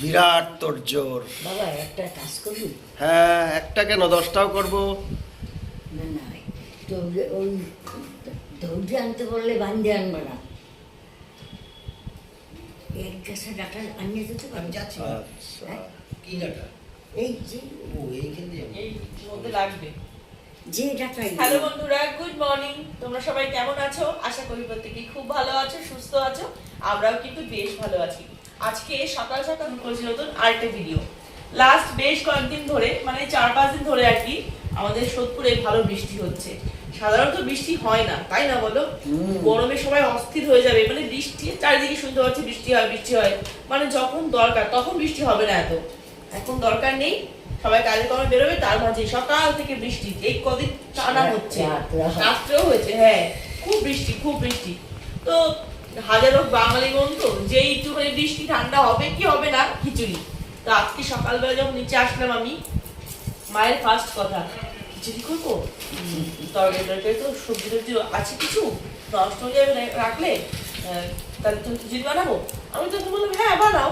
বিরাট তোড়জোড় বাবা একটা কাজ করবি? হ্যাঁ একটা কেন? দশটাও করব। না না তো ওই ধৈর্য আনতে বললে বান্ধে আনবে না। এক গাছা ডাটা আনিয়ে দিতে পারবি যাচ্ছি। আচ্ছা। হ্যাঁ? কি ডাটা? এই যে। ও এইখান এই মধ্যে লাগবে। যে ডাটা হ্যালো বন্ধুরা গুড মর্নিং তোমরা সবাই কেমন আছো? আশা করি প্রত্যেকেই খুব ভালো আছো সুস্থ আছো। আমরাও কিন্তু বেশ ভালো আছি। আজকে সকাল সকাল করেছি নতুন আরেকটা ভিডিও লাস্ট বেশ কয়েকদিন ধরে মানে চার পাঁচ দিন ধরে আর কি আমাদের সোদপুরে ভালো বৃষ্টি হচ্ছে। সাধারণত বৃষ্টি হয় না তাই না বলো? গরমে সবাই অস্থির হয়ে যাবে মানে বৃষ্টি চারিদিকে শুনতে পাচ্ছি বৃষ্টি হয় বৃষ্টি হয়। মানে যখন দরকার তখন বৃষ্টি হবে না এত। এখন দরকার নেই সবাই কাজে কর্মে বেরোবে তার মাঝে সকাল থেকে বৃষ্টি। এই কদিন টানা হচ্ছে। রাত্রেও হয়েছে হ্যাঁ। খুব বৃষ্টি খুব বৃষ্টি। তো হাজারো বাঙালি বন্ধু তো যে একটুখানি বৃষ্টি, ঠান্ডা হবে কি হবে না, খিচুড়ি। তো আজকে সকালবেলা যখন নিচে আসলাম আমি, মায়ের ফার্স্ট কথা, খিচুড়ি করব? তরকারি তরকারি তো সবজি টবজি আছে কিছু? নষ্ট হয়ে যাবে রাখলে তাহলে তুমি খিচুড়ি বানাবো? আমি তখন বললাম হ্যাঁ বানাও।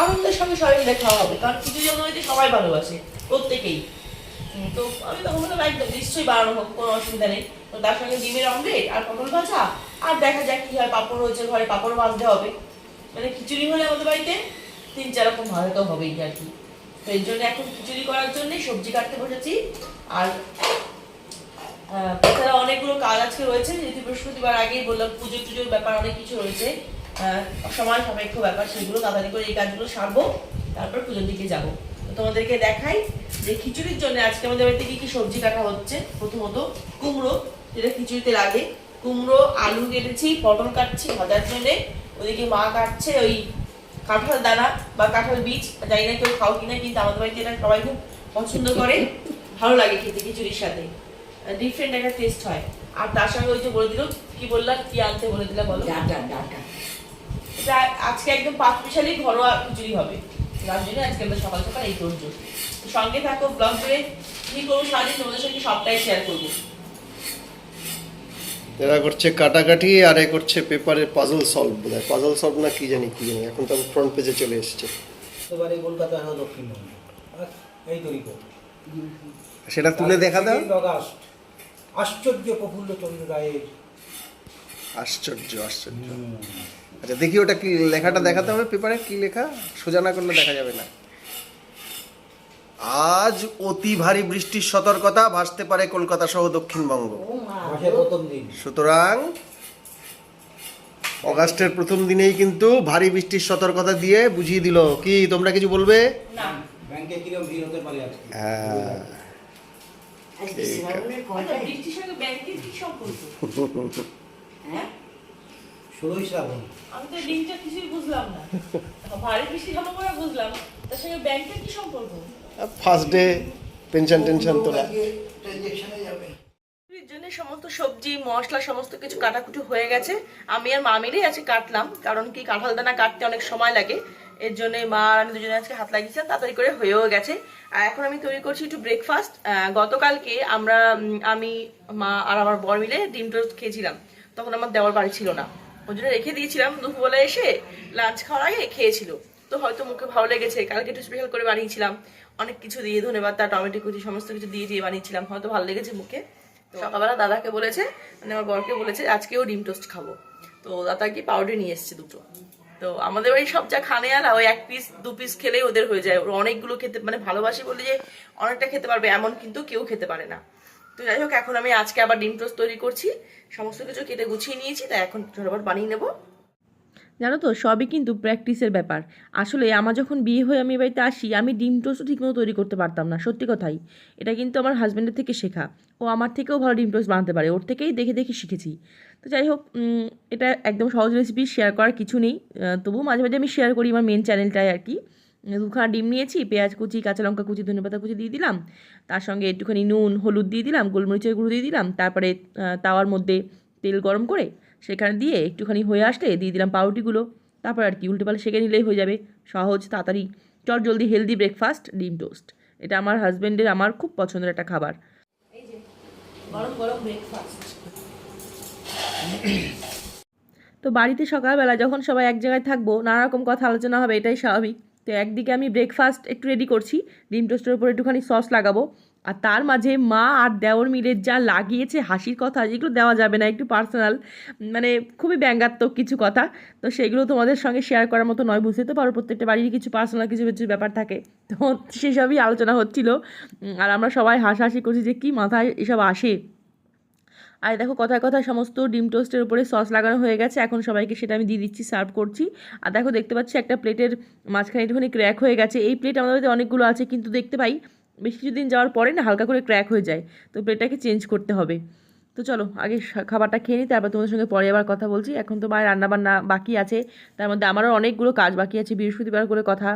আনন্দের সঙ্গে সবাই মিলে খাওয়া হবে, কারণ খিচুড়ি আমাদের সবাই ভালোবাসে, প্রত্যেকেই। তো আমি তখন বললাম, একদম, নিশ্চয়ই বানানো হোক, কোনো অসুবিধা নেই। তো তার সঙ্গে ডিমের অমলেট আর পটল ভাজা আর দেখা যাক কি হয়, পাপড় রয়েছে ঘরে, পাপড় বাঁধতে হবে। মানে খিচুড়ি হলে আমাদের বাড়িতে তিন চার রকম ভাজা তো হবেই আর কি। তো এই জন্য এখন খিচুড়ি করার জন্য সবজি কাটতে বসেছি। আর তাছাড়া অনেকগুলো কাজ আজকে রয়েছে। যেহেতু বৃহস্পতিবার আগেই বললাম পুজো টুজোর ব্যাপার অনেক কিছু রয়েছে। সময় সাপেক্ষ ব্যাপার, সেগুলো তাড়াতাড়ি করে এই কাজগুলো সারবো। তারপর পুজোর দিকে যাব। তোমাদেরকে দেখাই যে খিচুড়ির জন্য আজকে আমাদের বাড়িতে কি কি সবজি কাটা হচ্ছে। প্রথমত কুমড়ো, যেটা খিচুড়িতে লাগে। কুমড়ো আলু কেটেছি পটল কাটছি ভাজার জন্যে। ওদিকে মা কাটছে ওই কাঁঠাল দানা বা কাঁঠাল বীজ। জানি না কেউ খাও কিনা কিন্তু আমাদের বাড়িতে এটা সবাই খুব পছন্দ করে। ভালো লাগে খেতে খিচুড়ির সাথে। ডিফারেন্ট একটা টেস্ট হয়। আর তার সঙ্গে ওই যে বলে দিল কি বললাম কি আনতে বলে দিলাম বলো? Data data. এটা আজকে একদম পাঁচ ঘরোয়া খিচুড়ি হবে। তার জন্য আজকে আমরা সকাল সকাল এই করব। সঙ্গে থাকো ব্লগ জুড়ে। কি করব সারাদিন তোমাদের সঙ্গে সবটাই শেয়ার করব। এরা করছে কাটাকাটি আর এ করছে পেপারে পাজল সলভ বোধ হয়। পাজল সলভ না কি জানি কি জানি। এখন তো ফ্রন্ট পেজে চলে এসছে। কলকাতা দক্ষিণবঙ্গ। এই তৈরি সেটা তুলে দেখা দাও। অগাস্ট। আশ্চর্য প্রফুল্ল চন্দ্র রায়ের। আশ্চর্য আশ্চর্য। আচ্ছা দেখি ওটা কি লেখাটা দেখাতে হবে পেপারে? কি লেখা? সোজা না করলে দেখা যাবে না। আজ অতি ভারী বৃষ্টির সতর্কতা ভাসতে পারে কলকাতা সহ দক্ষিণবঙ্গ। সুতরাং অগাস্টের প্রথম দিনেই কিন্তু ভারী বৃষ্টির সতর্কতা দিয়ে বুঝিয়ে দিল। কি তোমরা কিছু বলবে? না। ব্যাংকে কীরকম ভিড় হতে পারে আজকে? হ্যাঁ। আচ্ছা, কি সম্পর্ক? হ্যাঁ? ষোলোই শ্রাবণ। আমি তো লিঙ্কটা কিছুই বুঝলাম না। ভারী বৃষ্টি হবে বলে বুঝলাম তার সঙ্গে ব্যাংকের কি সম্পর্ক? ফার্স্ট ডে পেনশন টেনশন তোলা সমস্ত সবজি, মশলা, সমস্ত কিছু কাটাকুটি হয়ে গেছে। আমি আর মা মিলেই আজকে কাটলাম, কারণ কি কাঁঠাল দানা কাটতে অনেক সময় লাগে। এর জন্য মা আর আমি দুজনে আজকে হাত লাগিয়েছিলাম তাড়াতাড়ি করে হয়েও গেছে। আর এখন আমি তৈরি করছি একটু ব্রেকফাস্ট গতকালকে আমরা আমি, মা আর আমার বর মিলে ডিম টোস্ট খেয়েছিলাম। তখন আমার দেওয়ার বাড়ি ছিল না। ওই জন্য রেখে দিয়েছিলাম দুপুরবেলা এসে লাঞ্চ খাওয়ার আগে খেয়েছিল। তো হয়তো মুখে ভালো লেগেছে, কালকে একটু স্পেশাল করে বানিয়েছিলাম। অনেক কিছু দিয়ে ধনে পাতা টমেটো কুচি সমস্ত কিছু দিয়ে দিয়ে বানিয়েছিলাম। হয়তো ভালো লেগেছে মুখে। সকালবেলা দাদাকে বলেছে মানে আমার বরকে বলেছে আজকেও ডিম টোস্ট খাব। তো দাদা কি পাউডার নিয়ে এসছে দুটো। তো আমাদের বাড়ি সব যা খানে আলা ওই এক পিস দু পিস খেলেই ওদের হয়ে যায়। ওরা অনেকগুলো খেতে মানে ভালোবাসি বলে যে অনেকটা খেতে পারবে এমন কিন্তু কেউ খেতে পারে না। তো যাই হোক এখন আমি আজকে আবার ডিম টোস্ট তৈরি করছি। সমস্ত কিছু কেটে গুছিয়ে নিয়েছি তাই এখন ঝটপট বানিয়ে নেব। জানো তো, সবই কিন্তু প্র্যাকটিসের ব্যাপার। আসলে আমার যখন বিয়ে হয়ে আমি বাড়িতে আসি, আমি ডিম টোস্টও ঠিকমতো তৈরি করতে পারতাম না, সত্যি কথাই। এটা কিন্তু আমার হাজব্যান্ডের থেকে শেখা। ও আমার থেকেও ভালো ডিম টোস্ট বানাতে পারে, ওর থেকেই দেখে দেখে শিখেছি। তো যাই হোক এটা একদম সহজ রেসিপি শেয়ার করার কিছু নেই। তবুও মাঝে মাঝে আমি শেয়ার করি আমার মেন চ্যানেলটায় আর কি। দুখানা ডিম নিয়েছি, পেঁয়াজ কুচি, কাঁচা লঙ্কা কুচি ধনেপাতা কুচি দিয়ে দিলাম। তার সঙ্গে একটুখানি নুন, হলুদ দিয়ে দিলাম, গোলমরিচের গুঁড়ো দিয়ে দিলাম। তারপরে তাওয়ার মধ্যে তেল গরম করে সেখানে দিয়ে একটুখানি হয়ে আসলে দিয়ে দিলাম পাউরুটিগুলো। তারপর আর কি উল্টে পাল্টে সেঁকে নিলেই হয়ে যাবে। সহজ তাড়াতাড়ি। চট জলদি হেলদি ব্রেকফাস্ট ডিম টোস্ট এটা আমার হাজব্যান্ডের আমার খুব পছন্দের একটা খাবার। এই গরম গরম ব্রেকফাস্ট তো বাড়িতে সকালবেলা যখন সবাই এক জায়গায় থাকব নানা রকম কথা আলোচনা হবে এটাই স্বাভাবিক। তো তো একদিকে আমি ব্রেকফাস্ট একটু রেডি করছি ডিম টোস্টের উপর একটুখানি সস লাগাবো। আর তার মাঝে মা আর দেওর মিলে যা লাগিয়েছে হাসির কথা যেগুলো দেওয়া যাবে না, একটু পার্সোনাল মানে খুবই ব্যঙ্গাত্মক কিছু কথা। তো সেগুলো তোমাদের সঙ্গে শেয়ার করার মতো নয় বুঝতে তো পারো প্রত্যেকটা বাড়ির কিছু পার্সোনাল কিছু কিছু ব্যাপার থাকে। তো সেসবই আলোচনা হচ্ছিল। আর আমরা সবাই হাসাহাসি করছি যে কি মাথায় এসব আসে। আর দেখো কথায় কথায় সমস্ত ডিম টোস্টের উপরে সস লাগানো হয়ে গেছে, এখন সবাইকে সেটা আমি দিয়ে দিচ্ছি সার্ভ করছি। আর দেখো দেখতে পাচ্ছি একটা প্লেটের মাঝখানে একটুখানি ক্র্যাক হয়ে গেছে। এই প্লেট আমাদের অনেকগুলো আছে, কিন্তু দেখতে পাই বেশ কিছুদিন যাওয়ার পরে না হালকা করে ক্র্যাক হয়ে যায়। তো প্লেটটাকে চেঞ্জ করতে হবে। তো চলো আগে খাবারটা খেয়ে নিই তারপর তোমাদের সঙ্গে পরে আবার কথা বলছি। এখন তো মায়ের রান্নাবান্না বাকি আছে। তার মধ্যে আমারও অনেকগুলো কাজ বাকি আছে বৃহস্পতিবার করে কথা।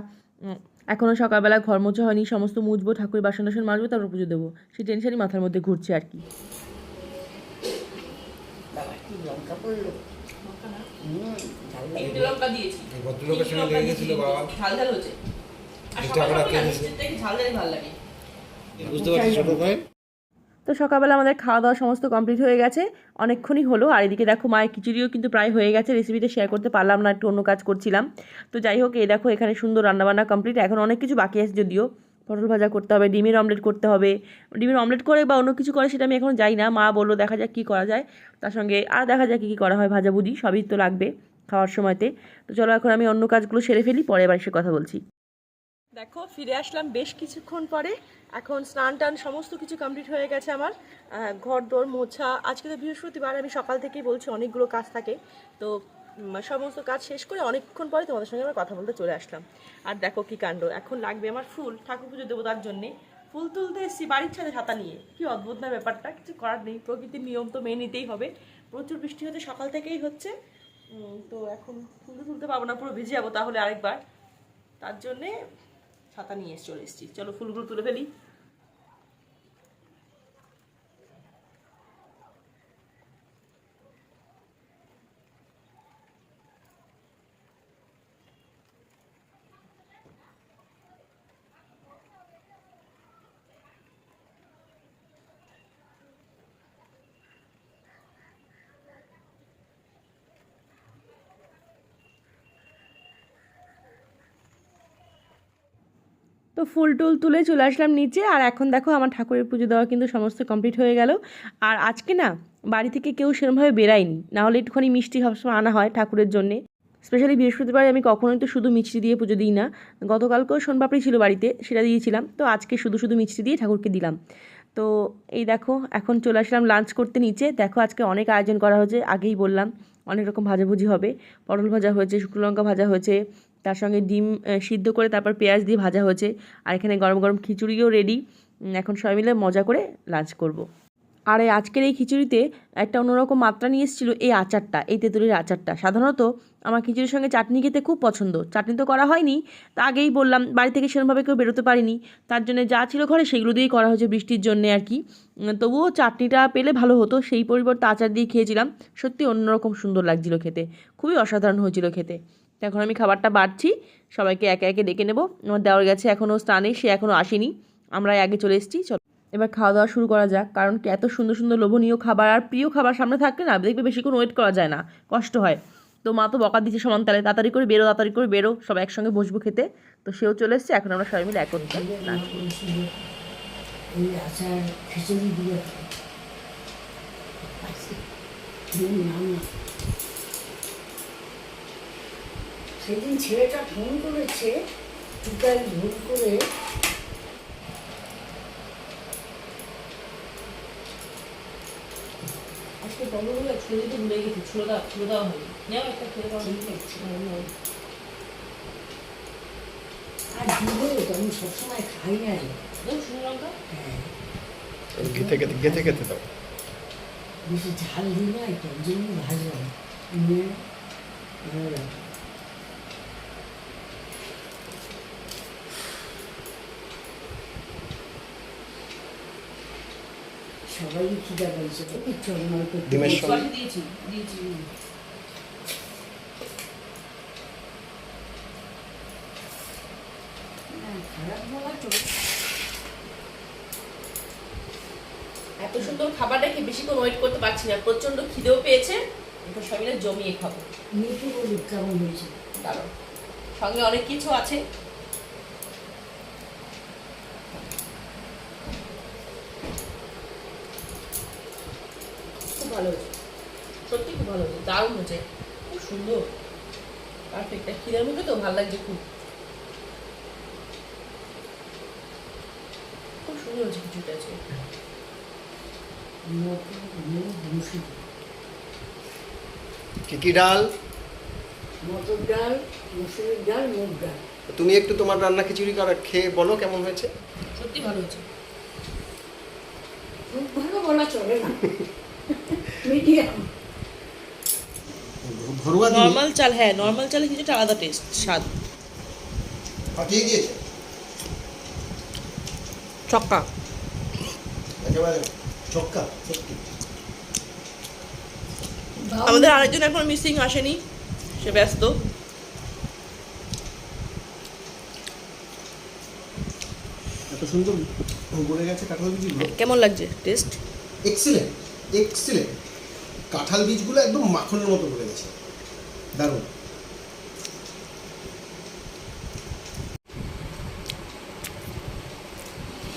এখনও সকালবেলা ঘর মোছা হয়নি সমস্ত মুছবো ঠাকুরের বাসন টাসন মাজবো তারপর পুজো দেবো। সেই টেনশনই মাথার মধ্যে ঘুরছে আর কি। ঝাল ভদ্রলোকের সঙ্গে লেগে গেছিল বাবা। ঝাল ঝাল হচ্ছে। আর ঝাল ঝালই ভালো লাগে। বুঝতে পারছি ছোট ভাই তো সকালবেলা আমাদের খাওয়া দাওয়া সমস্ত কমপ্লিট হয়ে গেছে। অনেকক্ষণই হলো আর এদিকে দেখো মায়ের খিচুড়িও কিন্তু প্রায় হয়ে গেছে রেসিপিটা শেয়ার করতে পারলাম না একটু অন্য কাজ করছিলাম। তো যাই হোক এই দেখো এখানে সুন্দর রান্নাবান্না কমপ্লিট এখন অনেক কিছু বাকি আছে যদিও। পটল ভাজা করতে হবে ডিমের অমলেট করতে হবে। ডিমের অমলেট করে বা অন্য কিছু করে সেটা আমি এখন যাই না মা বলল দেখা যাক কী করা যায়। তার সঙ্গে আর দেখা যাক কী কী করা হয় ভাজাভুজি সবই তো লাগবে খাওয়ার সময়তে। তো চলো এখন আমি অন্য কাজগুলো সেরে ফেলি পরে এবার এসে কথা বলছি। দেখো ফিরে আসলাম বেশ কিছুক্ষণ পরে। এখন স্নান টান সমস্ত কিছু কমপ্লিট হয়ে গেছে আমার। ঘর দোর মোছা। আজকে তো বৃহস্পতিবার, আমি সকাল থেকেই বলছি অনেকগুলো কাজ থাকে। তো সমস্ত কাজ শেষ করে অনেকক্ষণ পরে তোমাদের সঙ্গে আমার কথা বলতে চলে আসলাম। আর দেখো কি কাণ্ড। এখন লাগবে আমার ফুল, ঠাকুর পুজো দেবো তার জন্যে। ফুল তুলতে এসেছি বাড়ির ছাদে ছাতা নিয়ে। কি অদ্ভুত না ব্যাপারটা, কিছু করার নেই। প্রকৃতির নিয়ম তো মেনে নিতেই হবে। প্রচুর বৃষ্টি হচ্ছে, সকাল থেকেই হচ্ছে। তো এখন ফুল তো তুলতে পারব না, পুরো ভিজে যাব তাহলে আরেকবার। তার জন্যে ছাতা নিয়ে চলে এসেছি। চলো ফুলগুলো তুলে ফেলি। তো ফুল টুল তুলে চলে আসলাম নিচে। আর এখন দেখো আমার ঠাকুরের পুজো দেওয়া কিন্তু সমস্ত কমপ্লিট হয়ে গেল। আর আজকে না, বাড়ি থেকে কেউ সেরমভাবে বেরায়নি। না হলে একটুখানি মিষ্টি সবসময় আনা হয় ঠাকুরের জন্যে। স্পেশালি বৃহস্পতিবার আমি কখনোই তো শুধু মিষ্টি দিয়ে পুজো দিই না। গতকালকেও সোনপাপড়ি ছিল বাড়িতে, সেটা দিয়েছিলাম। তো আজকে শুধু শুধু মিষ্টি দিয়ে ঠাকুরকে দিলাম। তো এই দেখো, এখন চলে আসলাম লাঞ্চ করতে নিচে। দেখো আজকে অনেক আয়োজন করা হয়েছে, আগেই বললাম। অনেক রকম ভাজাভুজি হবে। পটল ভাজা হয়েছে শুকনো লঙ্কা ভাজা হয়েছে তার সঙ্গে ডিম সিদ্ধ করে তারপর পেঁয়াজ দিয়ে ভাজা হয়েছে। আর এখানে গরম গরম খিচুড়িও রেডি এখন সবাই মিলে মজা করে লাঞ্চ করব। আর এই আজকের এই খিচুড়িতে একটা অন্যরকম মাত্রা নিয়ে এসেছিল এই আচারটা, এই তেঁতুলির আচারটা। সাধারণত আমার খিচুড়ির সঙ্গে চাটনি খেতে খুব পছন্দ। চাটনি তো করা হয়নি, তা আগেই বললাম, বাড়ি থেকে সেরকমভাবে কেউ বেরোতে পারিনি। তার জন্য যা ছিল ঘরে সেগুলো দিয়েই করা হয়েছে বৃষ্টির জন্যে আর কি। তবুও চাটনিটা পেলে ভালো হতো, সেই পরিবর্তে আচার দিয়ে খেয়েছিলাম। সত্যি অন্যরকম সুন্দর লাগছিল খেতে, খুবই অসাধারণ হয়েছিল খেতে। এখন আমি খাবারটা বাড়ছি, সবাইকে একে একে ডেকে নেব। আমার দেওয়ার গেছে এখনও স্নানে, সে এখনও আসেনি। আমরা আগে চলে এসেছি, চলো। এবার খাওয়া দাওয়া শুরু করা যাক, কারণ কি এত সুন্দর সুন্দর লোভনীয় খাবার আর প্রিয় খাবার সামনে থাকলে না, দেখবে বেশিক্ষণ ওয়েট করা যায় না, কষ্ট হয়। তো মা তো বকা দিচ্ছে সমান তালে, তাড়াতাড়ি করে বেরো, তাড়াতাড়ি করে বেরো, সব একসঙ্গে বসবো খেতে। তো সেও চলে এসছে, এখন আমরা সবাই মিলে একত্রে লাঞ্চ করব। এই আচার খিচুড়ি দিয়ে আচ্ছা, দিন নাম না সেদিন ছেলেটা ফোন করেছে টুকাই ভুল করে আজকে টমেটোগুলো ছুলে দিতে ভুলে গেছি ছুলে দেওয়া ছুলে দেওয়া হয়নি নেও একটা খেয়ে দাও ঠিক আছে আর দিব তো আমি সবসময় খাই না রে দাও শুকনো লঙ্কা হ্যাঁ গেতে গেতে গেতে গেতে দাও বেশি ঝাল দিই না তো ওই জন্য ভাজলাম নিয়ে ভালো লাগে সবাই খিদা পেয়েছে ওই চরমার করতে ডিমের সঙ্গে? দিয়েছি দিয়েছি তো। এত সুন্দর খাবারটা খেয়ে বেশিক্ষণ ওয়েট করতে পারছি না। প্রচণ্ড খিদেও পেয়েছে। এটা সবাই মিলে জমিয়ে খাব। মেয়েকে বলি কেমন হয়েছে? দাঁড়াও সঙ্গে অনেক কিছু আছে। ভালো হয়েছে। সত্যি খুব ভালো হয়েছে দারুণ হয়েছে খুব সুন্দর। পারফেক্ট ক্ষীরের মুখে তো ভালো লাগছে খুব। খুব সুন্দর হয়েছে কিছুটা আছে কি কি ডাল? মটর ডাল মুসুরের ডাল মুগ ডাল। তুমি একটু তোমার রান্না খিচুড়ি করা খেয়ে বলো কেমন হয়েছে? সত্যি ভালো হয়েছে। খুব ভালো বলা চলে না। মিডিয়াম ঘরোয়া নর্মাল চাল হ্যাঁ নর্মাল চালের কিছুটা আলাদা টেস্ট স্বাদ দিয়েছে ছক্কা একেবারে চক্কা সত্যি আমাদের আরেকজন এখন মিসিং আসেনি সে ব্যস্ত এত সুন্দর গড়ে গেছে কাঁঠাল কেমন লাগছে টেস্ট এক্সিলেন্ট এক্সিলেন্ট কাঁঠাল বীজগুলো একদম মাখনের মতো গড়ে গেছে। দারুণ।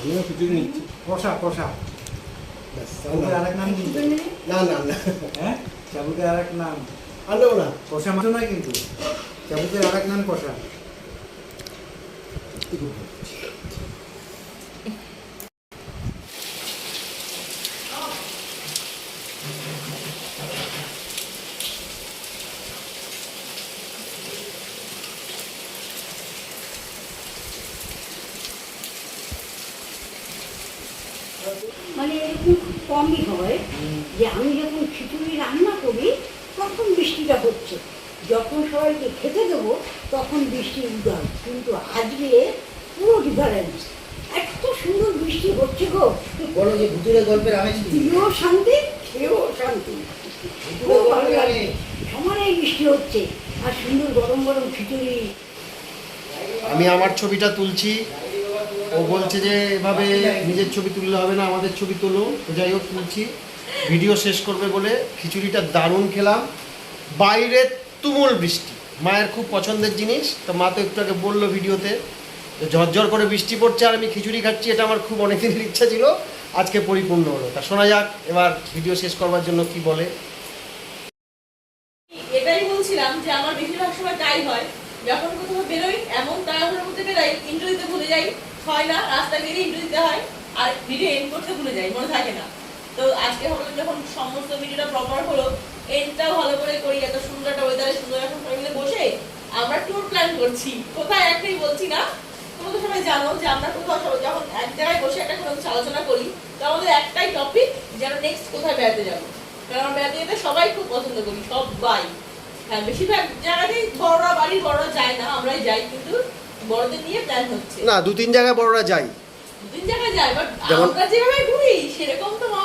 আমিও খিচুড়ি নিচ্ছি। কষা কষা। ব্যাস, চাবুকের আরেক নাম কি? না না না। হ্যাঁ? নাম। আনব না। কষা মাছ নয় কিন্তু। চাবুকের আরেক নাম কষা মানে এরকম খুব কমই হয় যে আমি যখন খিচুড়ি রান্না করি তখন বৃষ্টিটা হচ্ছে। যখন সবাইকে খেতে দেবো তখন বৃষ্টি উদার কিন্তু আজকে পুরো ডিফারেন্স এত সুন্দর বৃষ্টি হচ্ছে গো। বলো যে ভুতুরে গল্পের আমেজ শান্তি খেয়েও শান্তি। খুব ভালো লাগে সমানেই বৃষ্টি হচ্ছে। আর সুন্দর গরম গরম খিচুড়ি। আমি আমার ছবিটা তুলছি। ও বলছে যে এভাবে নিজের ছবি তুললে হবে না আমাদের ছবি তোলো। যাই হোক তুলছি। ভিডিও শেষ করবে বলে খিচুড়িটা দারুণ খেলাম। বাইরে তুমুল বৃষ্টি। মায়ের খুব পছন্দের জিনিস। তো মা তো একটু আগে বলল ভিডিওতে ঝরঝর করে বৃষ্টি পড়ছে আর আমি খিচুড়ি খাচ্ছি, এটা আমার খুব অনেক দিনের ইচ্ছা ছিল। আজকে পরিপূর্ণ হলো। তা শোনা যাক, এবার ভিডিও শেষ করবার জন্য কি বলে। এটাই বলছিলাম যে আমার বেশিরভাগ সময় তাই হয়। যখন কোথাও বেরোই, এমন তাড়াহুড়োর মধ্যে বেরোই ইন্টারভিউ দিতে ভুলে যাই। হয় না রাস্তায় বেরিয়ে ইন্টারভিউ দিতে হয়, আর ভিডিও এন্ড করতে ভুলে যাই, মনে থাকে না। তো আজকে ভাবলাম যখন সমস্ত ভিডিওটা প্রপার হলো এন্ডটাও ভালো করে করি এত সুন্দর একটা ওয়েদারে সুন্দর এখন সবাই মিলে বসে আমরা ট্যুর প্ল্যান করছি। কোথায় একটাই বলছি না। তোমরা তো সবাই জানো যে আমরা কোথাও যখন এক জায়গায় বসে একটা কোনো কিছু আলোচনা করি তো আমাদের একটাই টপিক যেন নেক্সট কোথায় বেড়াতে যাব। কারণ আমরা বেড়াতে যেতে সবাই খুব পছন্দ করি সবাই। হ্যাঁ বেশিরভাগ জায়গাতেই বড়রা বাড়ি বড়রা যায় না আমরাই যাই কিন্তু বড়দের নিয়ে প্ল্যান হচ্ছে। না দু তিন জায়গায় বড়রা যাই দুদিন জায়গায় যায় বাট আমরা যেভাবে ঘুরি সেরকম তো যায়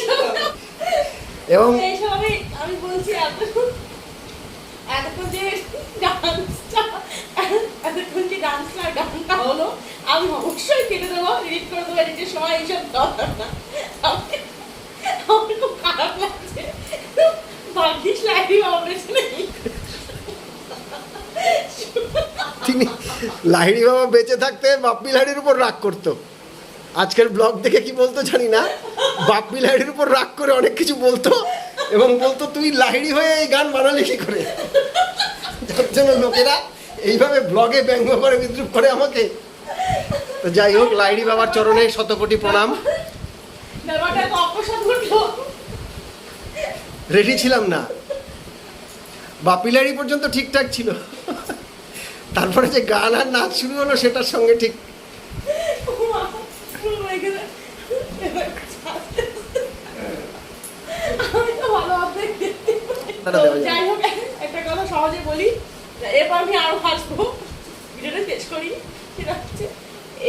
এবং আমি বলছি এতক্ষণ এতক্ষণ যে ডান্সটা এতক্ষণ যে ডান্সটা গানটা হলো আমি অবশ্যই কেটে দেবো এডিট করে দেবো এডিটের সময় এইসব দরকার না। আমার খুব খারাপ লাগছে। ভাগ্যিস লাইভি আমার তিনি লাহিড়ি বাবা বেঁচে থাকতে বাপ্পি লাহিড়ির উপর রাগ করতো। আজকের ব্লগ দেখে কি বলতো জানি না? বাপ্পি লাহিড়ির উপর রাগ করে অনেক কিছু বলতো এবং বলতো, তুই লাহিড়ি হয়ে এই গান বানালি কি করে? যার জন্য লোকেরা এইভাবে ব্লগে ব্যঙ্গ করে, বিদ্রুপ করে আমাকে। তো যাই হোক, লাহিড়ি বাবার চরণে শতকোটি প্রণাম। রেডি ছিলাম না। বাপিলারি পর্যন্ত ঠিকঠাক ছিল। তারপরে যে গান আর নাচ শুরু হলো, সেটার সঙ্গে ঠিক আমি তো ভালো অর্ধেক দেখতে পাই। তারা তো দেওয়া যাবে। যাই হোক একটা কথা সহজে বলি এরপর আমি আরও হাসবো। ভিডিওটা শেষ করি। সেটা হচ্ছে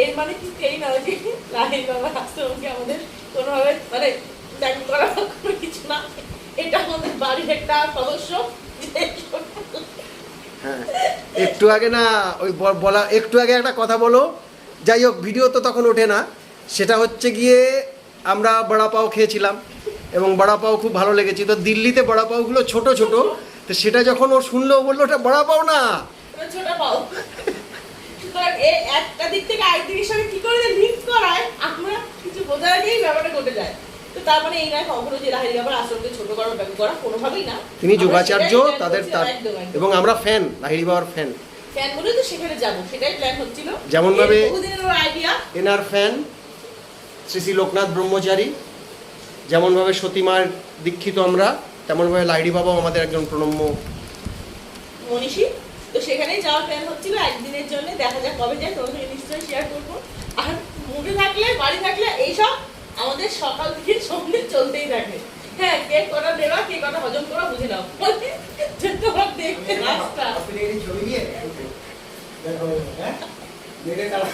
এর মানে কি এই না যে লাহির বাবা আশ্রমকে আমাদের কোনোভাবে মানে ত্যাগ করা কোনো কিছু না। এটা আমাদের বাড়ির একটা সদস্য। হ্যাঁ একটু আগে না ওই বলা একটু আগে একটা কথা বলো। যাই হোক ভিডিও তো তখন ওঠে না। সেটা হচ্ছে গিয়ে আমরা বড়া পাও খেয়েছিলাম। এবং বড়া পাও খুব ভালো লেগেছে। তো দিল্লিতে বড়া পাওগুলো ছোট ছোট তো সেটা যখন ও শুনলো ও বলল ওটা বড়া পাও। না একটা দিক থেকে আরেক দিকের সঙ্গে কি করে লিঙ্ক করায় আমরা কিছু বোঝার আগেই ব্যাপারটা ঘটে যায়। তো মানে এই নয় কখনো যে লাহিরি বাবার আশ্রমকে ছোট করা ব্যাপার করা কোনোভাবেই না। তিনি যোগাচার্য তাদের তার। এবং আমরা ফ্যান লাহিড়ি বাবার ফ্যান ফ্যান বলে তো সেখানে যাব সেটাই প্ল্যান হচ্ছিল। যেমন ভাবে- এনার ফ্যান শ্রী শ্রী লোকনাথ ব্রহ্মচারী যেমনভাবে সতীমার দীক্ষিত আমরা তেমনভাবে লাইড়ি বাবাও আমাদের একজন প্রণম্য। মনীষী তো সেখানেই যাওয়ার প্ল্যান হচ্ছিল একদিনের জন্য দেখা যাক কবে যায় তোমার সঙ্গে নিশ্চয়ই শেয়ার করব। আর মুভি থাকলে বাড়ি থাকলে এইসব আমাদের সকাল থেকে সন্ধ্যে চলতেই থাকে। হ্যাঁ কে কটা দেওয়া কে কটা হজম করা বুঝে নাও। তোমরা দেখতে রাস্তা। ছবি নিয়ে দেখো হ্যাঁ মেরে তারা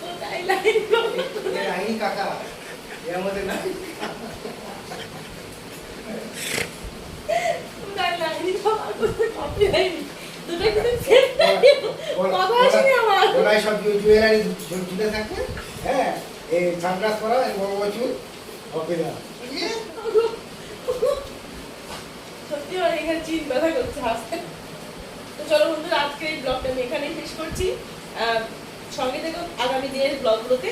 কোথায় লাইন রাহিনী কাকা এর আমাদের না কোথায় লাইন কোথায় কপি লাইন দুটো কিন্তু সেম চুল ওকে সত্যি আমার এখানে চিন করছে হাসতে তো চলো বন্ধুরা আজকে এই ব্লগটা আমি এখানেই শেষ করছি। সঙ্গে থেকো আগামী দিনের ব্লগগুলোতে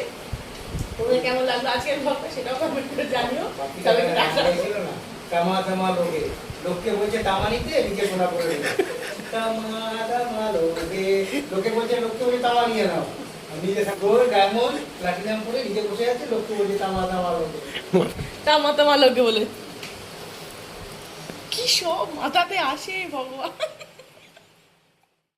তোমাদের কেমন লাগল আজকের ব্লগটা সেটাও কমেন্ট করে জানিও। সবাইকে তামা তামা লোকে। লোককে বলছে তামা নিতে নিজে সোনা করে নিতে তামা তামা লোকে। লোকে বলছে লোককে বলছে তামা নিয়ে নাও। নিজে গোল্ড ডায়মন্ড প্লাটিনাম করে নিজে বসে আছে লোককে বলছে তামা তামা লোকে। তামা তামা লোকে বলে। কি সব মাথাতে আসে ভগবান।